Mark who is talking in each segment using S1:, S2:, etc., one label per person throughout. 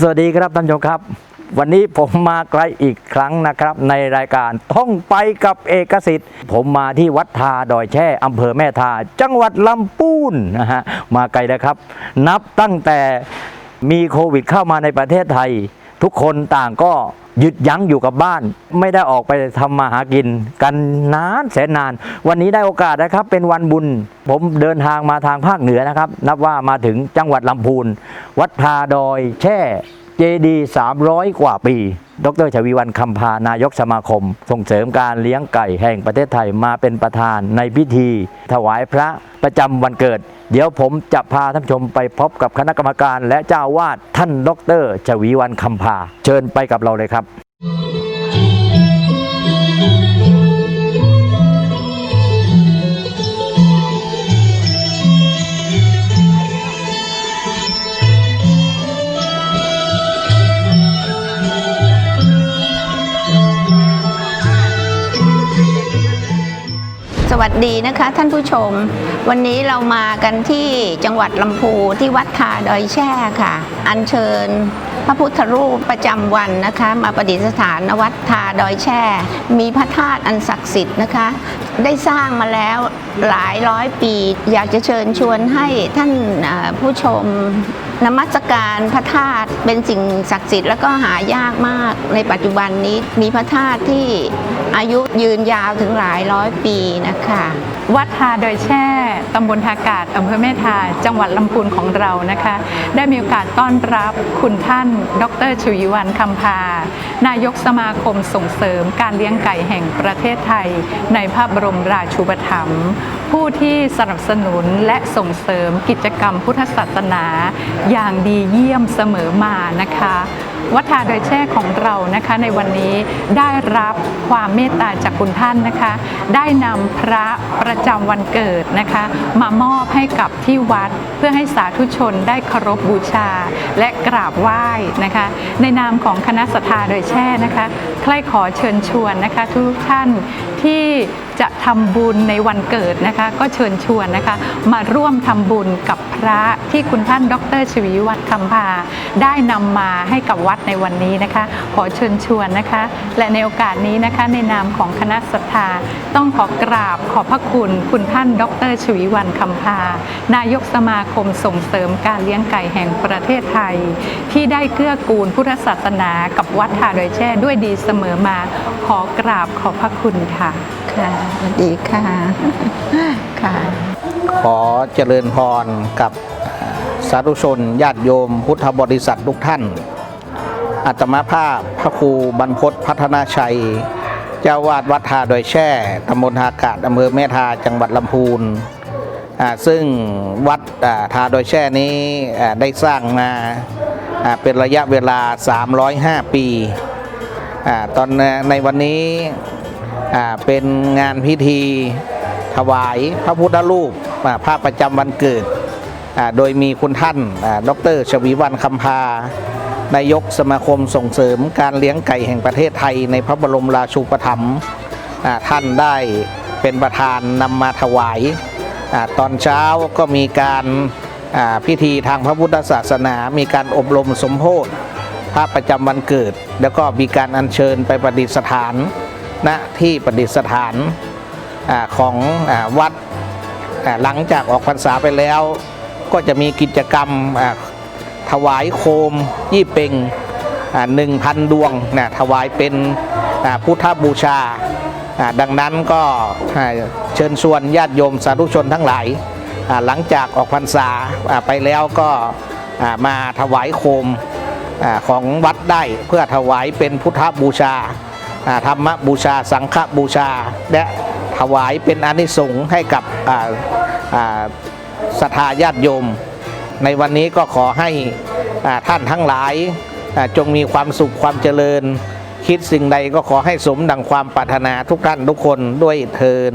S1: สวัสดีครับท่านผู้ชมครับ วันนี้ผมมาไกลอีกครั้งนะครับ ในรายการท่องไปกับเอกสิทธิ์ ผมมาที่วัดทาดอยแช่อำเภอแม่ทา จังหวัดลำปูนนะฮะมาไกลนะครับ นับตั้งแต่มีโควิดเข้ามาในประเทศไทย ทุกคนต่างก็หยุดยั้งอยู่กับบ้าน ไม่ได้ออกไปทำมาหากิน กันนานแสนนาน วันนี้ได้โอกาสนะครับ เป็นวันบุญ ผมเดินทางมาทางภาคเหนือนะครับ นับว่ามาถึงจังหวัดลำพูน วัดพาดอยแช่ เจดี300กว่าปี ดรชวีวันคำพานายกสมาคม ส่งเสริมการเลี้ยงไก่แห่งประเทศไทยมาเป็นประธานในพิธี ถวายพระประจำวันเกิด เดี๋ยวผมจะพาท่านชมไปพบกับคณะกรรมการและเจ้าวาดท่านดรชวีวันคำพา เชิญไปกับเราเลยครับ
S2: สวัสดีนะคะท่านผู้ชม วันนี้เรามากันที่จังหวัดลำพูที่วัดทาดอยแช่ค่ะ อัญเชิญพระพุทธรูปประจำวันนะคะ มาประดิษฐานวัดทาดอยแช่ มีพระธาตุอันศักดิ์สิทธิ์นะคะ ได้สร้างมาแล้วหลายร้อยปี อยากจะเชิญชวนให้ท่านผู้ชมนมัสการพระธาตุเป็นสิ่งศักดิ์สิทธิ์แล้วก็หายากมากในปัจจุบันนี้มีพระธาตุที่ อายุยืนยาวถึงหลายร้อยปีนะคะ
S3: วัดทาโดยแช่ตำบลทากาศอำเภอแม่ทา จังหวัดลำพูนของเรานะคะ ได้มีโอกาสต้อนรับคุณท่าน ดรชวีวันคำพา นายกสมาคมส่งเสริมการเลี้ยงไก่แห่งประเทศไทย ในพระบรมราชูปถัมภ์ผู้ที่สนับสนุนและส่งเสริมกิจกรรมพุทธศาสนา อย่างดีเยี่ยมเสมอมานะคะ วัดทาโดยแช่ของเรานะคะ ในวันนี้ได้รับความเมตตาจากคุณท่านนะคะ ได้นำพระประจำวันเกิดนะคะ มามอบให้กับที่วัดเพื่อให้สาธุชนได้เคารพบูชา และกราบไหว้นะคะ ในนามของคณะสัทธาโดยแช่นะคะใครขอเชิญชวนนะคะ ทุกท่านที่ จะทำบุญในวันเกิดนะคะ ก็เชิญชวนนะคะ มาร่วมทำบุญกับพระที่คุณท่านดรชวีวัฒน์คำพาได้นำมาให้กับวัดในวันนี้นะคะ ขอเชิญชวนนะคะ และในโอกาสนี้นะคะ ในนามของคณะศรัทธาต้องขอกราบขอบพระคุณคุณท่านดรชวีวันคำพานายกสมาคมส่งเสริมการเลี้ยงไก่แห่งประเทศไทย ที่ได้เกื้อกูลพุทธศาสนากับวัดทาโดอยแช่ด้วยดีเสมอมา ขอกราบขอบพระคุณค่ะ
S2: ค่ะสวัสดีค่ะ ค่ะ
S4: ขอเจริญพรกับสาธุชนญาติโยม พุทธบริษัททุกท่าน อัตมาภาพพระครูบรรพตพัฒนาชัย เจ้าวาดวัดทาดอยแช่ ตำบลทากาศอำเภอแม่ทาจังหวัดลำพูน ซึ่งวัดอ่าทาดอยแช่นี้ได้สร้างมาเป็นระยะเวลา 305 ปีอตอนในวันนี้ เป็นงานพิธีถวายพระพุทธรูปอ่าพระประจำวันเกิด โดยมีคุณท่านดรชวีวันคำพานายกสมาคมส่งเสริมการเลี้ยงไก่แห่งประเทศไทยในพระบรมราชูปถัมภ์ท่านได้เป็นประธานนำมาถวายอตอนเช้าก็มีการพิธีทางพระพุทธศาสนา มีการอบรมสมโพธิพระประจำวันเกิด แล้วก็มีการอัญเชิญไปประดิษฐาน ณที่ประดิษฐานอของอวัดหลังจากออกพรรษาไปแล้ว ก็จะมีกิจกรรมถวายโคม ยี่เปงหนึ่งพันดวงนะถวายเป็นพุทธบูชา ดังนั้นก็เชิญชวนญาติโยมสาธุชนทั้งหลาย หลังจากออกพรรษาไปแล้วก็มาถวายโคมของวัดได้เพื่อถวายเป็นพุทธบูชา ธรรมบูชาสังฆบูชา และถวายเป็นอนิสงส์ให้กับศรัทธาญาติโยม ในวันนี้ก็ขอให้ท่านทั้งหลายจงมีความสุขความเจริญ คิดสิ่งใดก็ขอให้สมดังความปรารถนาทุกท่านทุกคนด้วยเทิน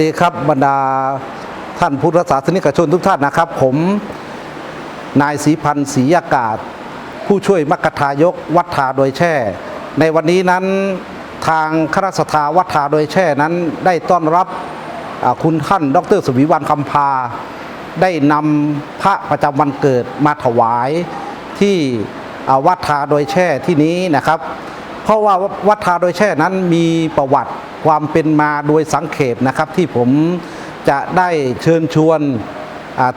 S5: ดีครับบรรดาท่านพุทธศาสนิกชนทุกท่านนะครับ ผมนายศรีพันธ์ศรีอากาศ ผู้ช่วยมัคทายกวัดทาโดยแช่ ในวันนี้นั้นทางคณะสถาวัดทาโดยแช่นั้นได้ต้อนรับคุณท่าน ดรสวีวันคำพา ได้นำพระประจำวันเกิดมาถวายที่วัดทาโดยแช่ที่นี้นะครับ เพราะว่าวัดทาโดยแช่นั้นมีประวัติ ความเป็นมาโดยสังเขปนะครับ ที่ผมจะได้เชิญชวน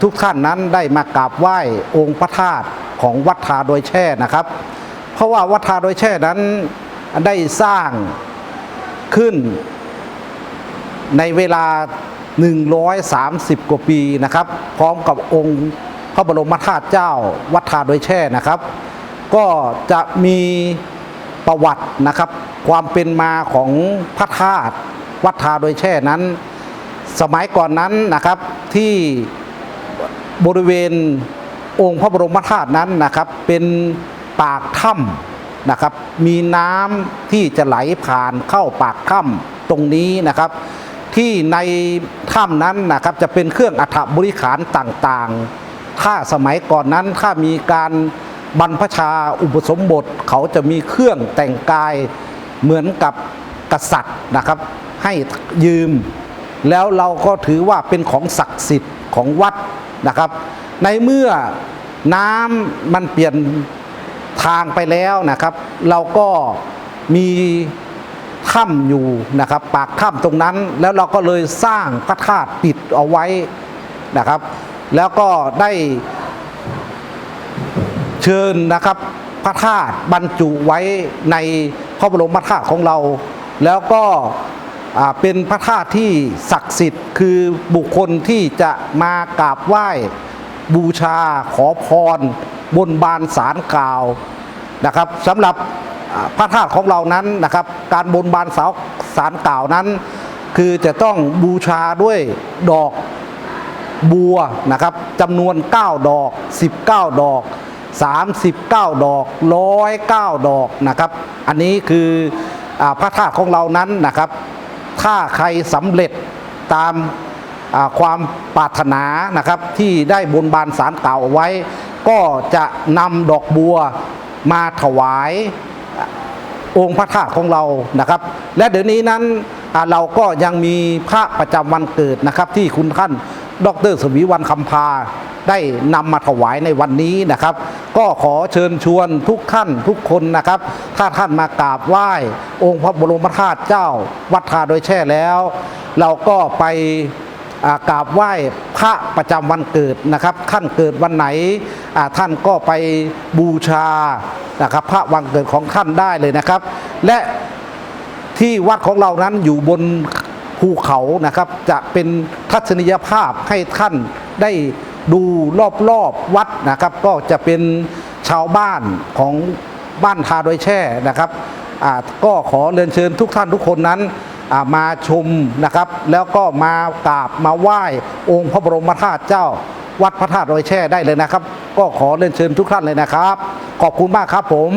S5: ทุกท่านนั้นได้มากราบไหว้องค์พระธาตุของวัดทาโดยแช่นะครับ เพราะว่าวัดทาโดยแช่นั้นได้สร้างขึ้นในเวลา 130 กว่าปีนะครับ พร้อมกับองค์พระบรมธาตุเจ้าวัดทาโดยแช่นะครับ ก็จะมี ประวัตินะครับ ความเป็นมาของพระธาตุวัดทาโดยแช่นั้น สมัยก่อนนั้นนะครับที่บริเวณองค์พระบรมธาตุนั้นนะครับ เป็นปากถ้ำนะครับ มีน้ำที่จะไหลผ่านเข้าปากถ้ำตรงนี้นะครับ ที่ในถ้ำนั้นนะครับจะเป็นเครื่องอัฐบริขารต่างๆ ถ้าสมัยก่อนนั้นถ้ามีการ บรรพชาอุปสมบทเขาจะมีเครื่องแต่งกายเหมือนกับกษัตริย์นะครับ ให้ยืม แล้วเราก็ถือว่าเป็นของศักดิ์สิทธิ์ของวัดนะครับ ในเมื่อน้ำมันเปลี่ยนทางไปแล้วนะครับ เราก็มีถ้ำอยู่นะครับ ปากถ้ำตรงนั้นแล้วเราก็เลยสร้างพระธาตุปิดเอาไว้นะครับ แล้วก็ได้ เชิญนะครับพระธาตุบรรจุไว้ในพระบรมธาตุของเรา แล้วก็เป็นพระธาตุที่ศักดิ์สิทธิ์คือบุคคลที่จะมากราบไหว้บูชาขอพร บนบานสารกล่าวนะครับสำหรับพระธาตุของเรานั้นนะครับ การบนบานสาสารกล่าวนั้น คือจะต้องบูชาด้วยดอกบัวนะครับจำนวน 9 ดอก 19 ดอก 39 ดอก 109 ดอกนะครับ อันนี้คืออพระธาตุของเรานั้นนะครับ ถ้าใครสำเร็จตามความปรารถนานะครับที่ได้บนบานสารเก่าเอาไว้ ก็จะนำดอกบัวมาถวายองค์พระธาตุของเรานะครับ และเดี๋ยวนี้นั้นเราก็ยังมีพระประจำวันเกิดนะครับ ที่คุณท่านดรสวีวันคำพา ได้นำมาถวายในวันนี้นะครับ ก็ขอเชิญชวนทุกท่านทุกคนนะครับ ถ้าท่านมากราบไหว้ องค์พระบรมธาตุเจ้า วัดทาโดยแช่แล้ว เราก็ไปกราบไหว้พระประจำวันเกิดนะครับท่านเกิดวันไหนท่านก็ไปบูชานะครับพระวันเกิดของท่านได้เลยนะครับ และที่วัดของเรานั้นอยู่บนภูเขานะครับ จะเป็นทัศนียภาพให้ท่านได้ ดูรอบๆวัดนะครับ ก็จะเป็นชาวบ้านของบ้านทาโดยแช่นะครับก็ขอเรียนเชิญทุกท่านทุกคนนั้นามาชมนะครับ แล้วก็มากราบมาไหว้องค์พระบรมธาตุเจ้า วัดพระธาตุโดอยแช่ได้เลยนะครับ ก็ขอเรียนเชิญทุกท่านเลยนะครับ ขอบคุณมากครับผม